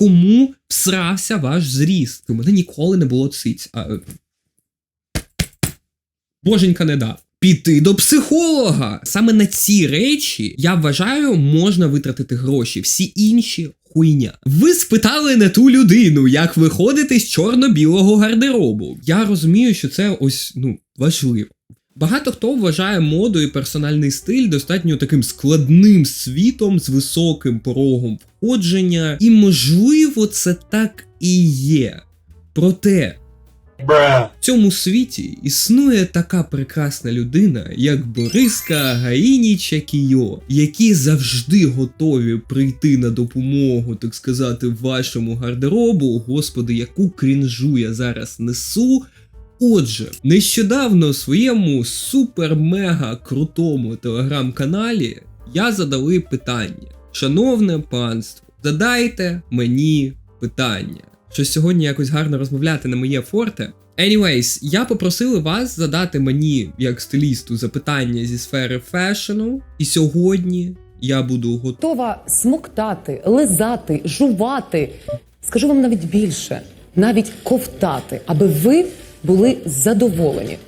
Кому всрався ваш зріст? У мене ніколи не було циць. А... е, Боженька не дав. Піти до психолога. Саме на ці речі, я вважаю, можна витратити гроші. Всі інші хуйня. Ви спитали не ту людину, як виходити з чорно-білого гардеробу. Я розумію, що це ось ну важливо. Багато хто вважає моду і персональний стиль достатньо таким складним світом з високим порогом входження, і можливо це так і є. Проте в цьому світі існує така прекрасна людина, як Бориска Гаїні Чакійо, які завжди готові прийти на допомогу, так сказати, вашому гардеробу. Господи, яку крінжу я зараз несу. Отже, нещодавно у своєму супер-мега крутому телеграм-каналі я задали питання. Шановне панство, задайте мені питання. Що сьогодні якось гарно розмовляти на моє форте. Anyways, я попросили вас задати мені, як стилісту, запитання зі сфери фешену, і сьогодні я буду готова смоктати, лизати, жувати. Скажу вам навіть більше, навіть ковтати, аби ви були задоволені.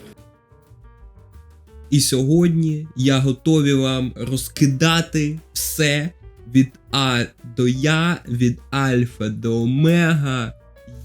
І сьогодні я готові вам розкидати все від А до Я, від Альфа до Омега.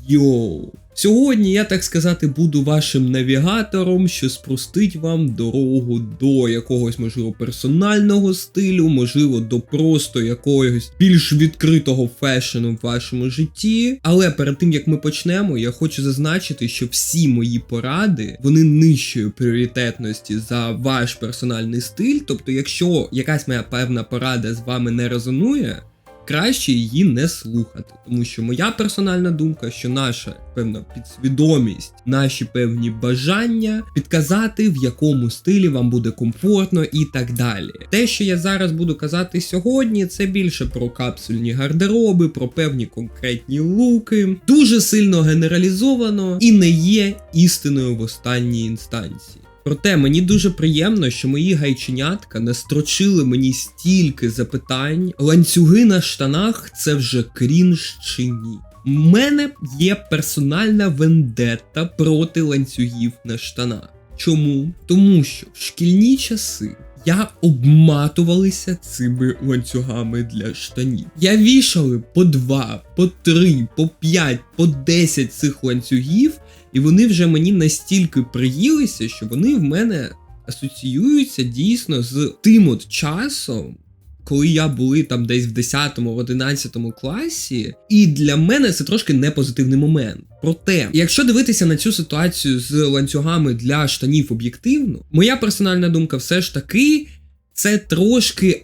Йоу! Сьогодні я, так сказати, буду вашим навігатором, що спростить вам дорогу до якогось, можливо, персонального стилю, можливо, до просто якогось більш відкритого фешену в вашому житті. Але перед тим як ми почнемо, я хочу зазначити, що всі мої поради вони нижчої пріоритетності за ваш персональний стиль. Тобто, якщо якась моя певна порада з вами не резонує, краще її не слухати, тому що моя персональна думка, що наша певна підсвідомість, наші певні бажання підказати, в якому стилі вам буде комфортно і так далі. Те, що я зараз буду казати сьогодні, це більше про капсульні гардероби, про певні конкретні луки, дуже сильно генералізовано і не є істиною в останній інстанції. Проте мені дуже приємно, що мої гайченятка настрочили мені стільки запитань. Ланцюги на штанах це вже крінж чи ні. У мене є персональна вендетта проти ланцюгів на штанах. Чому? Тому що в шкільні часи я обматувалися цими ланцюгами для штанів. Я вішали по два, по три, по п'ять, по десять цих ланцюгів, і вони вже мені настільки приїлися, що вони в мене асоціюються дійсно з тим от часом. Коли я були там десь в 10 в 11 класі, і для мене це трошки не позитивний момент. Проте, якщо дивитися на цю ситуацію з ланцюгами для штанів об'єктивно, моя персональна думка все ж таки це трошки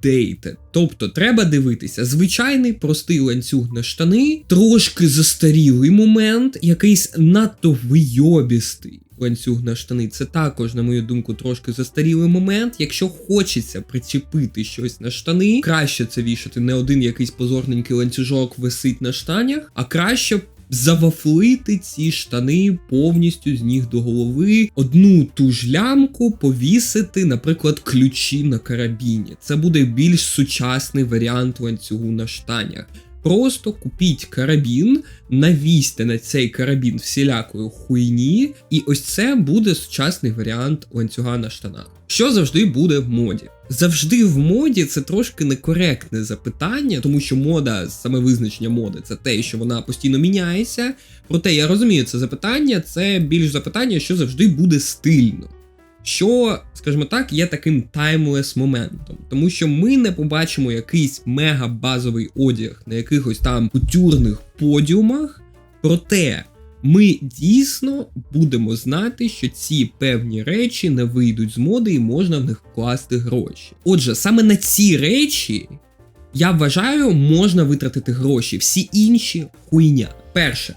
outdated. Тобто треба дивитися звичайний простий ланцюг на штани, трошки застарілий момент, якийсь надто вийобістий. Ланцюг на штани це також, на мою думку, трошки застарілий момент. Якщо хочеться причепити щось на штани, краще це вішати не один якийсь позорненький ланцюжок висить на штанях, а краще завафлити ці штани повністю з ніг до голови, одну ту ж лямку повісити, наприклад, ключі на карабіні. Це буде більш сучасний варіант ланцюгу на штанях. Просто купіть карабін, навісьте на цей карабін всілякої хуйні, і ось це буде сучасний варіант ланцюга на штанах. Що завжди буде в моді? Завжди в моді це трошки некоректне запитання, тому що мода, саме визначення моди, це те, що вона постійно міняється. Проте я розумію це запитання, це більш запитання, що завжди буде стильно. Що, скажімо так, є таким таймлес моментом, тому що ми не побачимо якийсь мега базовий одяг на якихось там кутюрних подіумах, проте ми дійсно будемо знати, що ці певні речі не вийдуть з моди і можна в них вкласти гроші. Отже, саме на ці речі я вважаю, можна витратити гроші. Всі інші хуйня. Перше,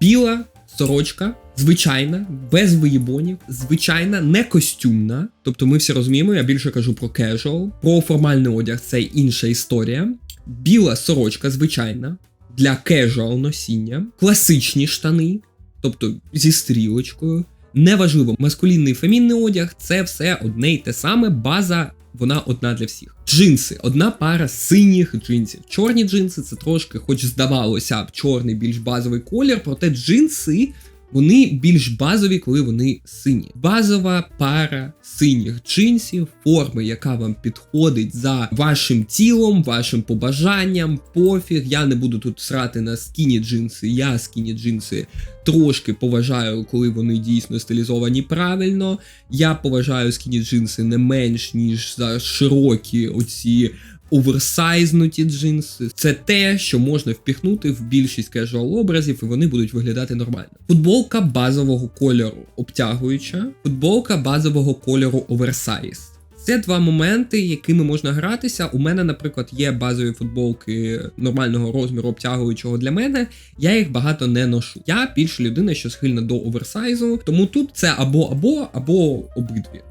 біла сорочка. Звичайна, без виїбонів, звичайна, не костюмна. Тобто ми всі розуміємо, я більше кажу про casual. Про формальний одяг це інша історія. Біла сорочка, звичайна, для casual носіння, класичні штани, тобто зі стрілочкою. Неважливо, маскулінний фемінний одяг це все одне й те саме, база вона одна для всіх. Джинси, одна пара синіх джинсів. Чорні джинси це трошки, хоч здавалося б, чорний більш базовий колір, проте джинси. Вони більш базові, коли вони сині. Базова пара синіх джинсів, форми, яка вам підходить за вашим тілом, вашим побажанням, пофіг. Я не буду тут срати на скіні джинси. Я скіні джинси трошки поважаю, коли вони дійсно стилізовані правильно. Я поважаю скіні джинси не менш ніж за широкі оці оверсайзнуті джинси. Це те, що можна впіхнути в більшість кежуал образів, і вони будуть виглядати нормально. Футболка базового кольору обтягуюча, футболка базового кольору оверсайз. Це два моменти, якими можна гратися. У мене, наприклад, є базові футболки нормального розміру обтягуючого для мене. Я їх багато не ношу. Я більше людина, що схильна до оверсайзу, тому тут це або або або обидві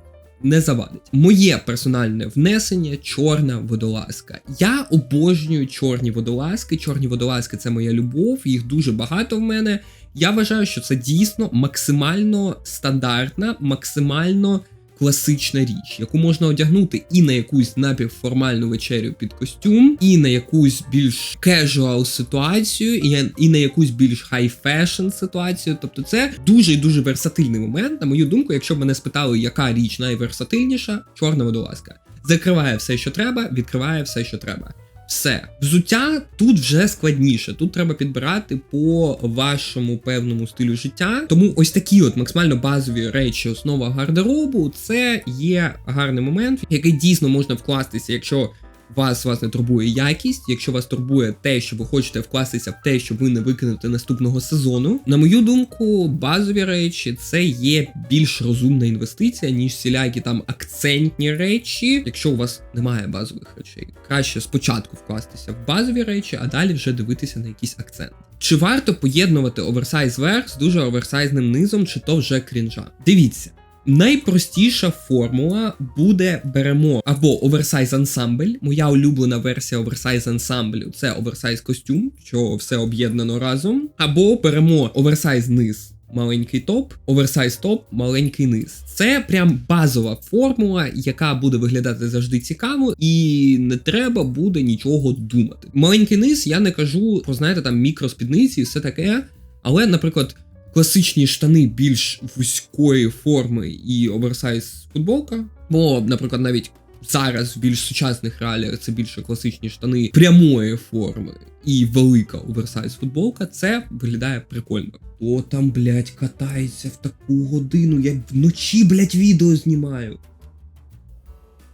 не завадить. Моє персональне внесення чорна водолазка. Я обожнюю чорні водолазки. Чорні водолазки це моя любов, їх дуже багато в мене. Я вважаю, що це дійсно максимально стандартна, максимально класична річ, яку можна одягнути і на якусь напівформальну вечерю під костюм, і на якусь більш кежуал ситуацію, і, на якусь більш хай-фешн ситуацію. Тобто, це дуже дуже версатильний момент. На мою думку, якщо б мене спитали, яка річ найверсатильніша, чорна водолазка. Закриває все, що треба, відкриває все, що треба. Все, взуття тут вже складніше. Тут треба підбирати по вашому певному стилю життя. Тому ось такі от максимально базові речі, основа гардеробу, це є гарний момент, який дійсно можна вкластися, якщо вас власне турбує якість, якщо вас турбує те, що ви хочете вкластися в те, що ви не викинете наступного сезону. На мою думку, базові речі це є більш розумна інвестиція, ніж всілякі там акцентні речі. Якщо у вас немає базових речей, краще спочатку вкластися в базові речі, а далі вже дивитися на якийсь акцент. Чи варто поєднувати оверсайз верх з дуже оверсайзним низом, чи то вже крінжа? Дивіться. Найпростіша формула буде беремо або оверсайз ансамбль. Моя улюблена версія оверсайз ансамблю це оверсайз костюм, що все об'єднано разом. Або беремо оверсайз низ. Маленький топ, оверсайз топ, маленький низ. Це прям базова формула, яка буде виглядати завжди цікаво, і не треба буде нічого думати. Маленький низ я не кажу про знаєте там мікроспідниці і все таке. Але, наприклад, класичні штани більш вузької форми і оверсайз футболка. Бо, наприклад, навіть зараз в більш сучасних реаліях це більше класичні штани прямої форми і велика оверсайз футболка. Це виглядає прикольно. Хто там, блядь, катається в таку годину? Я вночі, блядь, відео знімаю.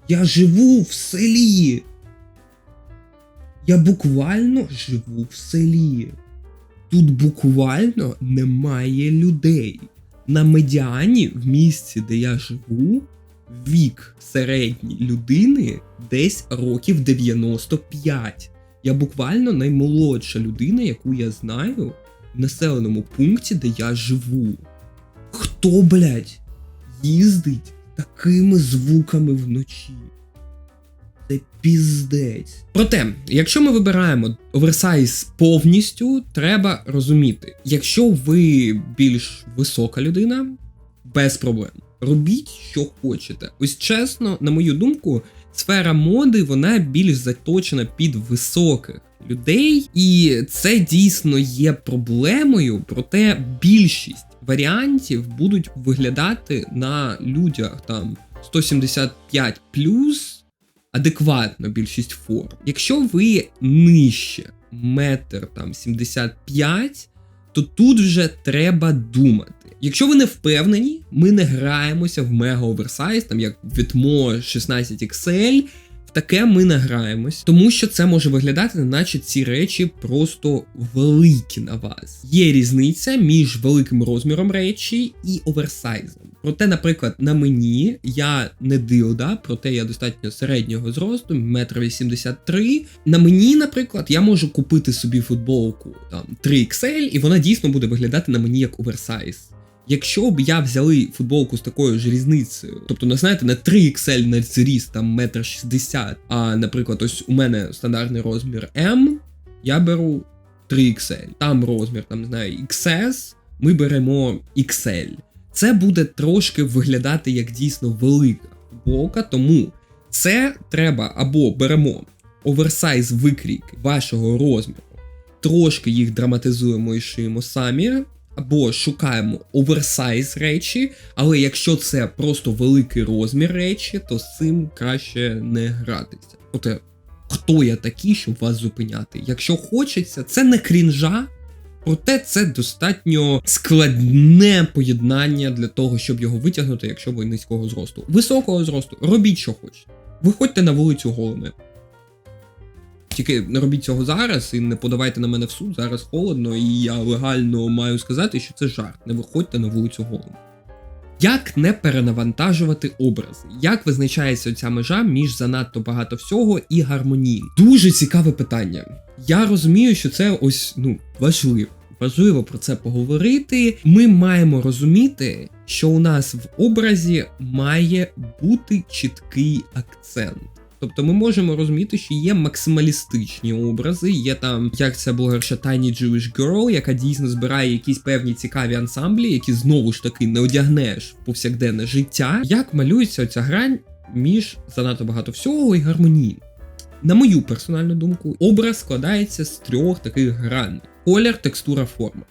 Я живу в селі. Я буквально живу в селі. Тут буквально немає людей. На медіані в місці, де я живу, вік середньої людини десь років 95. Я буквально наймолодша людина, яку я знаю в населеному пункті, де я живу. Хто, блядь, їздить такими звуками вночі? Це піздець. Проте, якщо ми вибираємо оверсайз повністю, треба розуміти, якщо ви більш висока людина, без проблем. Робіть, що хочете. Ось чесно, на мою думку, сфера моди вона більш заточена під високих людей, і це дійсно є проблемою, проте більшість варіантів будуть виглядати на людях там 175 адекватно більшість форм. Якщо ви нижче метр там 75, то тут вже треба думати. Якщо ви не впевнені, ми не граємося в мега оверсайз, там як Вітмо 16 XL. В таке ми не граємось, тому що це може виглядати, наче ці речі просто великі на вас. Є різниця між великим розміром речі і оверсайзом. Проте, наприклад, на мені я не дилда, проте я достатньо середнього зросту, метр 83. На мені, наприклад, я можу купити собі футболку там 3XL, і вона дійсно буде виглядати на мені як оверсайз. Якщо б я взяли футболку з такою ж різницею, тобто, не знаєте, не 3XL на зріст, там метр 60, а, наприклад, ось у мене стандартний розмір M, я беру 3XL. Там розмір, там не знаю, XS, ми беремо XL. Це буде трошки виглядати як дійсно велика футболка, тому Це треба або беремо оверсайз викрійки вашого розміру, трошки їх драматизуємо і шиємо самі, або шукаємо оверсайз речі, але якщо це просто великий розмір речі, то з цим краще не гратися. Проте, хто я такий, щоб вас зупиняти? Якщо хочеться, це не крінжа. Проте це достатньо складне поєднання для того, щоб його витягнути, якщо ви низького зросту. Високого зросту, робіть, що хочете. Виходьте на вулицю голими. Тільки не робіть цього зараз і не подавайте на мене в суд. Зараз холодно, і я легально маю сказати, що це жарт. Не виходьте на вулицю голими. Як не перенавантажувати образи? Як визначається ця межа між занадто багато всього і гармонії? Дуже цікаве питання. Я розумію, що це ось ну важливо. Важливо про це поговорити. Ми маємо розуміти, що у нас в образі має бути чіткий акцент. Тобто ми можемо розуміти, що є максималістичні образи, є там, як ця блогерша Tiny Jewish Girl, яка дійсно збирає якісь певні цікаві ансамблі, які знову ж таки не одягнеш в повсякденне життя. Як малюється ця грань між занадто багато всього і гармонії? На мою персональну думку, образ складається з трьох таких граней: колір, текстура, форма.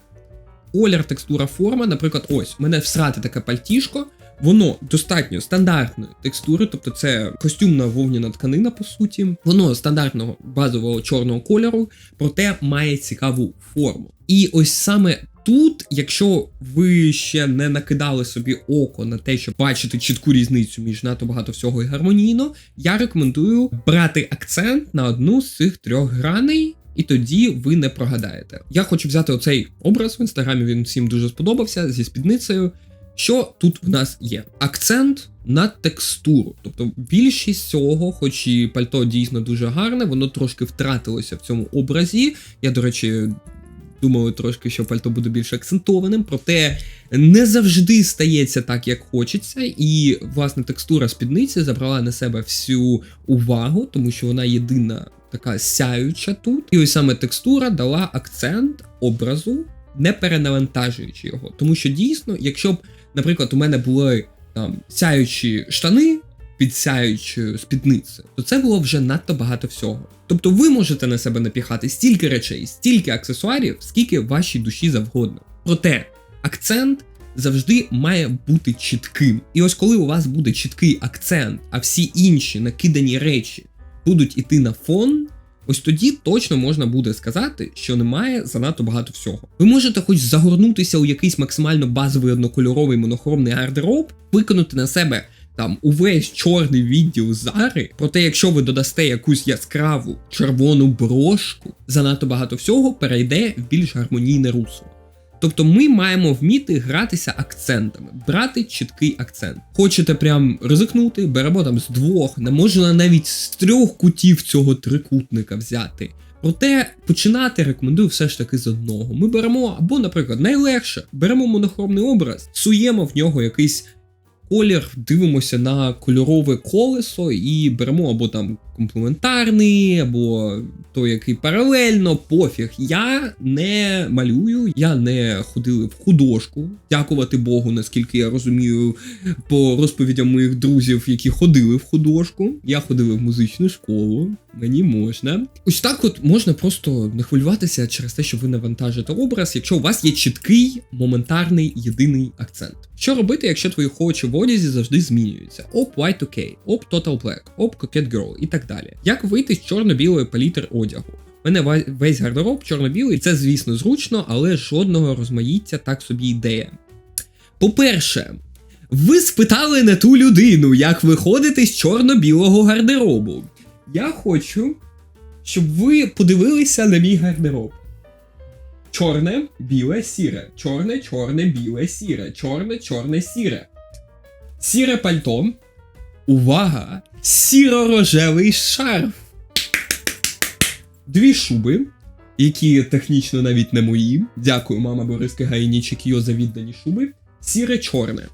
Колір, текстура, форма, наприклад, ось у мене всрати таке пальтішко. Воно достатньо стандартної текстури, тобто це костюмна вовняна тканина, по суті. Воно стандартного базового чорного кольору, проте має цікаву форму. І ось саме тут, якщо ви ще не накидали собі око на те, щоб бачити чітку різницю між надто багато всього і гармонійно, я рекомендую брати акцент на одну з цих трьох граней. І тоді ви не прогадаєте. Я хочу взяти оцей образ в інстаграмі. Він всім дуже сподобався зі спідницею. Що тут в нас є? Акцент на текстуру. Тобто більшість цього, хоч і пальто дійсно дуже гарне, воно трошки втратилося в цьому образі. Я, до речі, думаю трошки, що пальто буде більш акцентованим, проте не завжди стається так, як хочеться. І, власне, текстура спідниці забрала на себе всю увагу, тому що вона єдина така сяюча тут. І ось саме текстура дала акцент образу не перенавантажуючи його. Тому що дійсно, якщо б, наприклад, у мене були там сяючі штани під сяючою спідницею, то це було вже надто багато всього. Тобто ви можете на себе напіхати стільки речей, стільки аксесуарів, скільки вашій душі завгодно. Проте акцент завжди має бути чітким. І ось коли у вас буде чіткий акцент, а всі інші накидані речі будуть іти на фон. Ось тоді точно можна буде сказати, що немає занадто багато всього. Ви можете хоч загорнутися у якийсь максимально базовий однокольоровий монохромний гардероб, виконати на себе там увесь чорний відділ зари. Проте, якщо ви додасте якусь яскраву червону брошку, занадто багато всього перейде в більш гармонійне русло. Тобто ми маємо вміти гратися акцентами, брати чіткий акцент. Хочете прям ризикнути, беремо там з двох, не можна навіть з трьох кутів цього трикутника взяти. Проте починати рекомендую все ж таки з одного. Ми беремо, або, наприклад, найлегше, беремо монохромний образ, суємо в нього якийсь колір, дивимося на кольорове колесо і беремо або там комплементарний, або той, який паралельно, пофіг. Я не малюю, я не ходив в художку. Дякувати Богу, наскільки я розумію, по розповідям моїх друзів, які ходили в художку. Я ходив в музичну школу, мені можна. Ось так от можна просто не хвилюватися через те, що ви навантажите образ, якщо у вас є чіткий, моментарний, єдиний акцент. Що робити, якщо твої хочі в одязі завжди змінюються? Оп Y2K, оп Total Black, оп Coquette Girl і так далі. Як вийти з чорно-білої палітри одягу? У мене весь гардероб чорно-білий, це, звісно, зручно, але жодного розмаїття так собі ідея. По-перше, ви спитали не ту людину, як виходити з чорно-білого гардеробу. Я хочу, щоб ви подивилися на мій гардероб. Чорне, біле, сіре. Чорне, чорне, біле, сіре. Чорне, чорне, сіре. Сіре пальто. Увага! Сіро-рожевий шарф. Дві шуби, які технічно навіть не мої. Дякую, мама Бориски Гайнічик Йо за віддані шуби. Сіре чорне.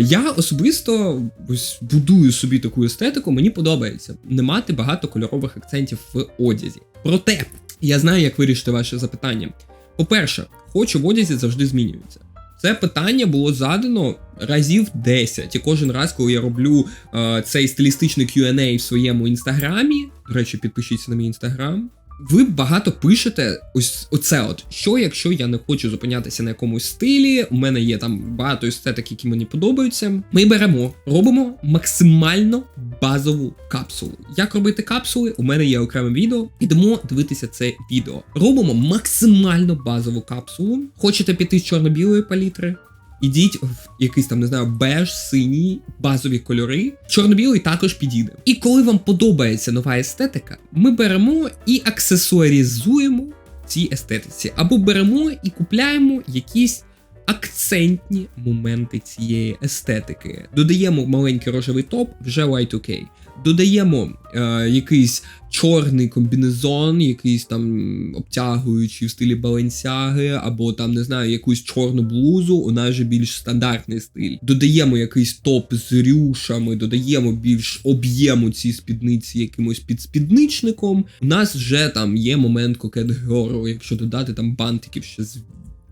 Я особисто ось будую собі таку естетику, мені подобається не мати багато кольорових акцентів в одязі. Проте, я знаю, як вирішити ваше запитання. По-перше, хочу в одязі завжди змінюється. Це питання було задано разів 10. І кожен раз, коли я роблю е, цей стилістичний Q&A в своєму інстаграмі, до речі, підпишіться на мій інстаграм. Ви багато пишете ось оце от. Що, якщо я не хочу зупинятися на якомусь стилі, у мене є там багато естетик, які мені подобаються. Ми беремо, робимо максимально базову капсулу. Як робити капсули? У мене є окреме відео. Ідемо дивитися це відео. Робимо максимально базову капсулу. Хочете піти з чорно-білої палітри? Ідіть в якийсь там, не знаю, беж, синій, базові кольори. Чорно-білий також підійде. І коли вам подобається нова естетика, ми беремо і аксесуарізуємо цій естетиці. Або беремо і купляємо якісь акцентні моменти цієї естетики. Додаємо маленький рожевий топ, вже Y2K. Додаємо е, якийсь чорний комбінезон, якийсь там обтягуючий в стилі баленсяги, або там не знаю, якусь чорну блузу. У нас же більш стандартний стиль. Додаємо якийсь топ з рюшами, додаємо більш об'єму цій спідниці якимось підспідничником. У нас вже там є момент кокет геру, якщо додати там бантиків ще з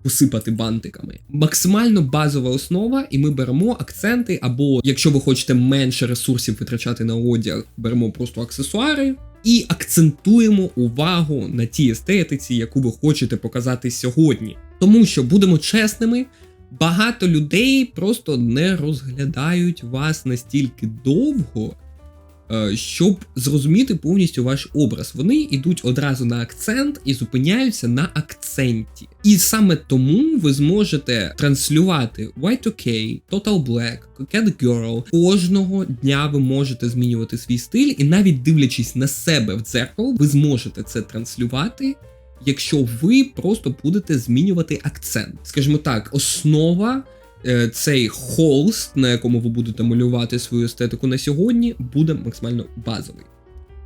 посипати бантиками. Максимально базова основа, і ми беремо акценти, або якщо ви хочете менше ресурсів витрачати на одяг, беремо просто аксесуари. І акцентуємо увагу на тій естетиці, яку ви хочете показати сьогодні. Тому що будемо чесними, багато людей просто не розглядають вас настільки довго, щоб зрозуміти повністю ваш образ. Вони йдуть одразу на акцент і зупиняються на акценті. І саме тому ви зможете транслювати Y2K, Total Black, Coquette Girl. Кожного дня ви можете змінювати свій стиль, і навіть дивлячись на себе в дзеркало, ви зможете це транслювати. Якщо ви просто будете змінювати акцент, скажімо так, основа е, цей холст, на якому ви будете малювати свою естетику на сьогодні, буде максимально базовий.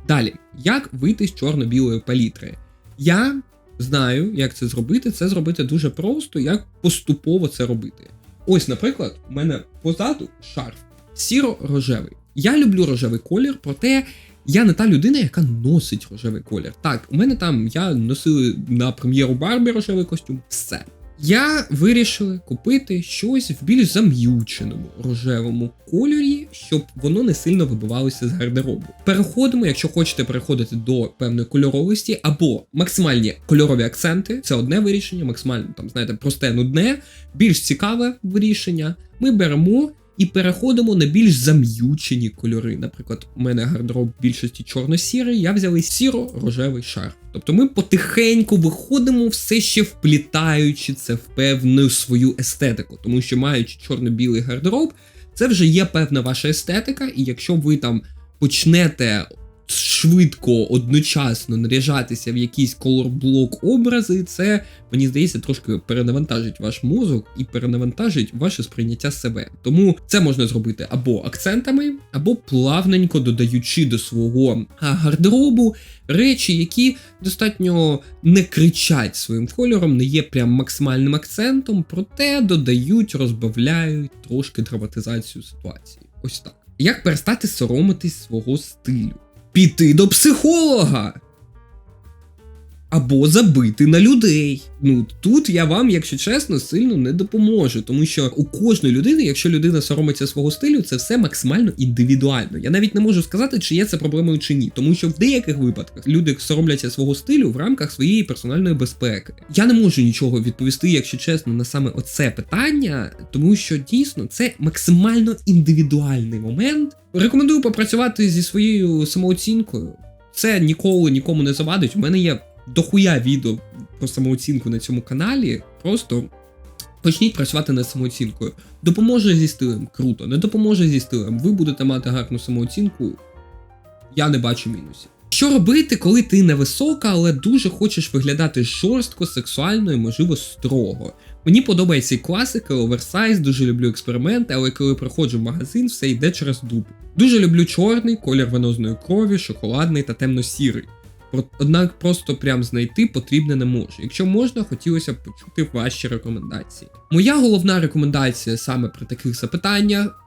Далі, як вийти з чорно-білої палітри? Я знаю, як це зробити. Це зробити дуже просто, як поступово це робити. Ось, наприклад, у мене позаду шарф сіро-рожевий. Я люблю рожевий колір, проте я не та людина, яка носить рожевий колір. Так, у мене там я носив на прем'єру Барбі рожевий костюм. Все. Я вирішив купити щось в більш зам'юченому рожевому кольорі, щоб воно не сильно вибивалося з гардеробу. Переходимо, якщо хочете переходити до певної кольоровості, або максимальні кольорові акценти, це одне вирішення, максимально там, знаєте, просте нудне, більш цікаве вирішення. Ми беремо і переходимо на більш зам'ючені кольори. Наприклад, у мене гардероб в більшості чорно-сірий, я взяли сіро-рожевий шар. Тобто ми потихеньку виходимо, все ще вплітаючи це в певну свою естетику, тому що маючи чорно-білий гардероб, це вже є певна ваша естетика, і якщо ви там почнете швидко одночасно наряжатися в якийсь колорблок образи, це мені здається трошки перенавантажить ваш мозок і перенавантажить ваше сприйняття себе. Тому це можна зробити або акцентами, або плавненько додаючи до свого гардеробу речі, які достатньо не кричать своїм кольором, не є прям максимальним акцентом, проте додають, розбавляють трошки драматизацію ситуації. Ось так. Як перестати соромитись свого стилю? Піти до психолога. Або забити на людей. Ну тут я вам, якщо чесно, сильно не допоможу, тому що у кожної людини, якщо людина соромиться свого стилю, це все максимально індивідуально. Я навіть не можу сказати, чи є це проблемою чи ні, тому що в деяких випадках люди соромляться свого стилю в рамках своєї персональної безпеки. Я не можу нічого відповісти, якщо чесно, на саме оце питання, тому що дійсно це максимально індивідуальний момент. Рекомендую попрацювати зі своєю самооцінкою. Це ніколи нікому не завадить. У мене є дохуя відео про самооцінку на цьому каналі. Просто почніть працювати над самооцінкою. Допоможе зі стилем, круто, не допоможе зі стилем. Ви будете мати гарну самооцінку. Я не бачу мінусів. Що робити, коли ти невисока, але дуже хочеш виглядати жорстко, сексуально і, можливо, строго? Мені подобається і класика, оверсайз, дуже люблю експерименти, але коли приходжу в магазин, все йде через дуб. Дуже люблю чорний, колір венозної крові, шоколадний та темно-сірий. Однак просто прям знайти потрібне не можу. Якщо можна, хотілося б почути ваші рекомендації. Моя головна рекомендація саме при таких запитаннях: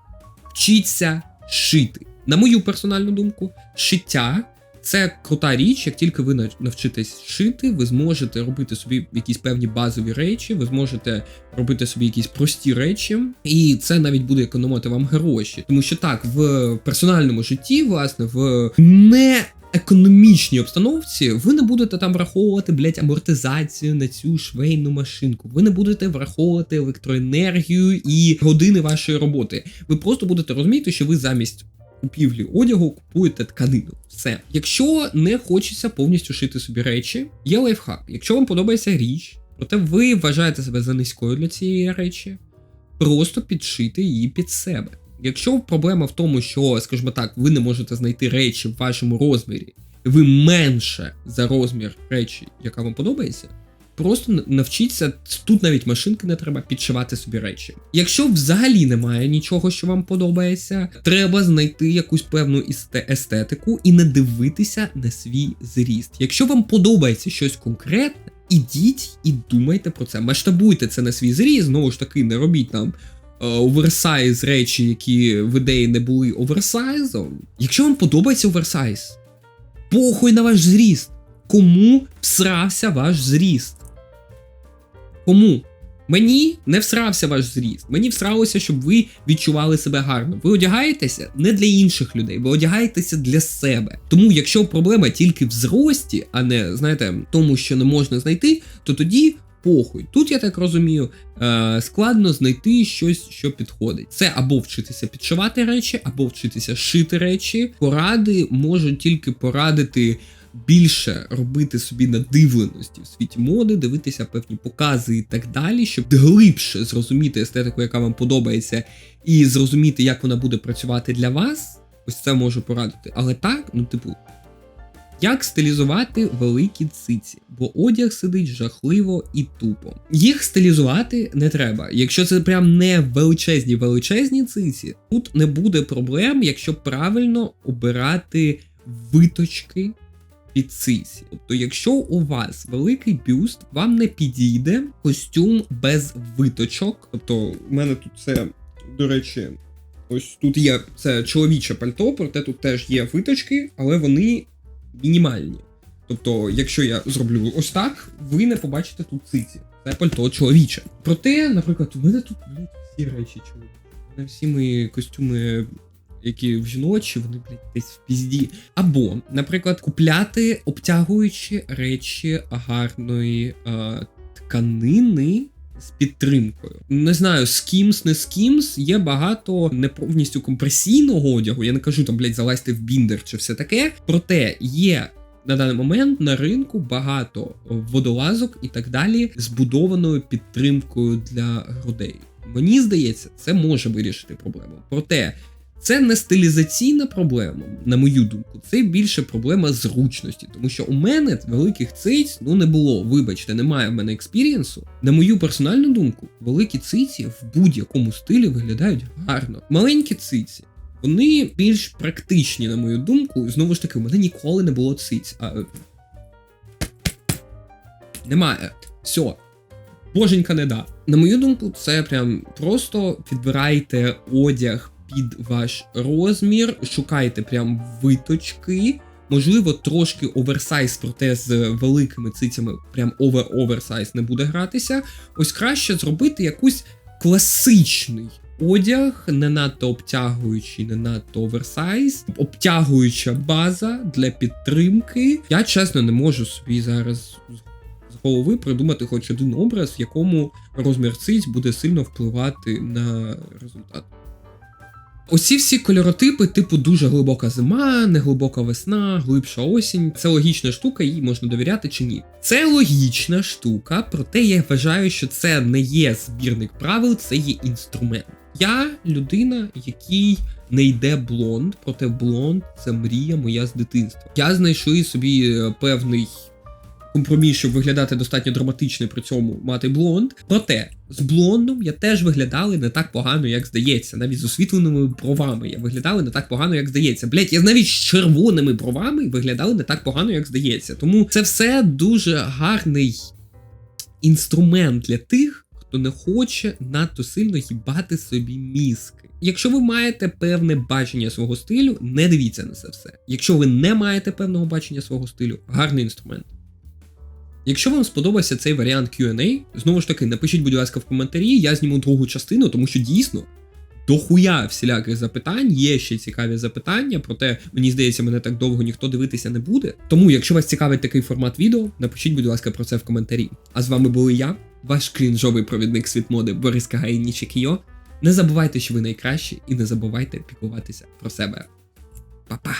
вчіться шити. На мою персональну думку, шиття Це крута річ, як тільки ви нав- навчитесь шити, ви зможете робити собі якісь певні базові речі, ви зможете робити собі якісь прості речі, і це навіть буде економити вам гроші. Тому що так, в персональному житті, власне, в не економічній обстановці ви не будете там враховувати блядь, амортизацію на цю швейну машинку. Ви не будете враховувати електроенергію і години вашої роботи. Ви просто будете розуміти, що ви замість купівлі одягу купуєте тканину. Все. Якщо не хочеться повністю шити собі речі, є лайфхак. Якщо вам подобається річ, проте ви вважаєте себе за низькою для цієї речі, просто підшити її під себе. Якщо проблема в тому, що, скажімо так, ви не можете знайти речі в вашому розмірі, ви менше за розмір речі, яка вам подобається, просто навчіться, тут навіть машинки не треба підшивати собі речі. Якщо взагалі немає нічого, що вам подобається, треба знайти якусь певну естетику і не дивитися на свій зріст. Якщо вам подобається щось конкретне, ідіть і думайте про це. Масштабуйте це на свій зріст, знову ж таки, не робіть там оверсайз речі, які в ідеї не були оверсайзом. Якщо вам подобається оверсайз, похуй на ваш зріст. Кому всрався ваш зріст? Кому? Мені не всрався ваш зріст. Мені всралося, щоб ви відчували себе гарно. Ви одягаєтеся не для інших людей, ви одягаєтеся для себе. Тому, якщо проблема тільки в зрості, а не знаєте, тому, що не можна знайти, то тоді похуй. Тут я так розумію, е, складно знайти щось, що підходить. Це або вчитися підшивати речі, або вчитися шити речі. Поради можуть тільки порадити більше робити собі надивленості в світі моди, дивитися певні покази і так далі, щоб глибше зрозуміти естетику, яка вам подобається, і зрозуміти, як вона буде працювати для вас. Ось це можу порадити. Але так, ну, типу, як стилізувати великі циці, бо одяг сидить жахливо і тупо. Їх стилізувати не треба. Якщо це прям не величезні величезні циці, тут не буде проблем, якщо правильно обирати виточки під циці. Тобто, якщо у вас великий бюст, вам не підійде костюм без виточок. Тобто, у мене тут це, до речі, ось тут є це чоловіче пальто, проте тут теж є виточки, але вони мінімальні. Тобто, якщо я зроблю ось так, ви не побачите тут циці. Це пальто чоловіче. Проте, наприклад, у мене тут блядь, всі речі чоловічі. Мене всі мої костюми, які в жіночі, вони, блядь, десь в пізді. Або, наприклад, купляти обтягуючі речі гарної е, тканини. З підтримкою. Не знаю, з кимсь, не з кимсь. Є багато не повністю компресійного одягу. Я не кажу там, блядь, залазьте в біндер чи все таке. Проте є на даний момент на ринку багато водолазок і так далі збудованою підтримкою для грудей. Мені здається, це може вирішити проблему. Проте це не стилізаційна проблема, на мою думку, це більше проблема зручності, тому що у мене великих циць ну не було. Вибачте, немає в мене експірієнсу. На мою персональну думку, великі циці в будь-якому стилі виглядають гарно. Маленькі циці. Вони більш практичні, на мою думку. Знову ж таки, у мене ніколи не було циць. А... Немає. Все. Боженька не да. На мою думку, це прям просто підбирайте одяг під ваш розмір, шукайте прям виточки. Можливо, трошки оверсайз, проте з великими цицями, прям овер-оверсайз не буде гратися. Ось краще зробити якусь класичний одяг, не надто обтягуючий, не надто оверсайз, обтягуюча база для підтримки. Я чесно не можу собі зараз з голови придумати хоч один образ, в якому розмір циць буде сильно впливати на результат. Оці всі кольоротипи, типу дуже глибока зима, неглибока весна, глибша осінь. Це логічна штука, їй можна довіряти чи ні. Це логічна штука, проте я вважаю, що це не є збірник правил, це є інструмент. Я людина, який не йде блонд, проте блонд це мрія моя з дитинства. Я знайшли собі е, певний компроміс, щоб виглядати достатньо драматично, при цьому мати блонд. Проте з блондом я теж виглядали не так погано, як здається. Навіть з освітленими бровами я виглядали не так погано, як здається. Блять, я навіть з червоними бровами виглядали не так погано, як здається. Тому це все дуже гарний інструмент для тих, хто не хоче надто сильно їбати собі мізки. Якщо ви маєте певне бачення свого стилю, не дивіться на це все. Якщо ви не маєте певного бачення свого стилю, гарний інструмент. Якщо вам сподобався цей варіант QA, знову ж таки, напишіть, будь ласка, в коментарі, я зніму другу частину, тому що дійсно дохуя всіляких запитань, є ще цікаві запитання, проте мені здається, мене так довго ніхто дивитися не буде. Тому, якщо вас цікавить такий формат відео, напишіть, будь ласка, про це в коментарі. А з вами були я, ваш крінжовий провідник світмоди Борис Кагаїнічі Кіо. Не забувайте, що ви найкращі, і не забувайте піклуватися про себе. Па-па!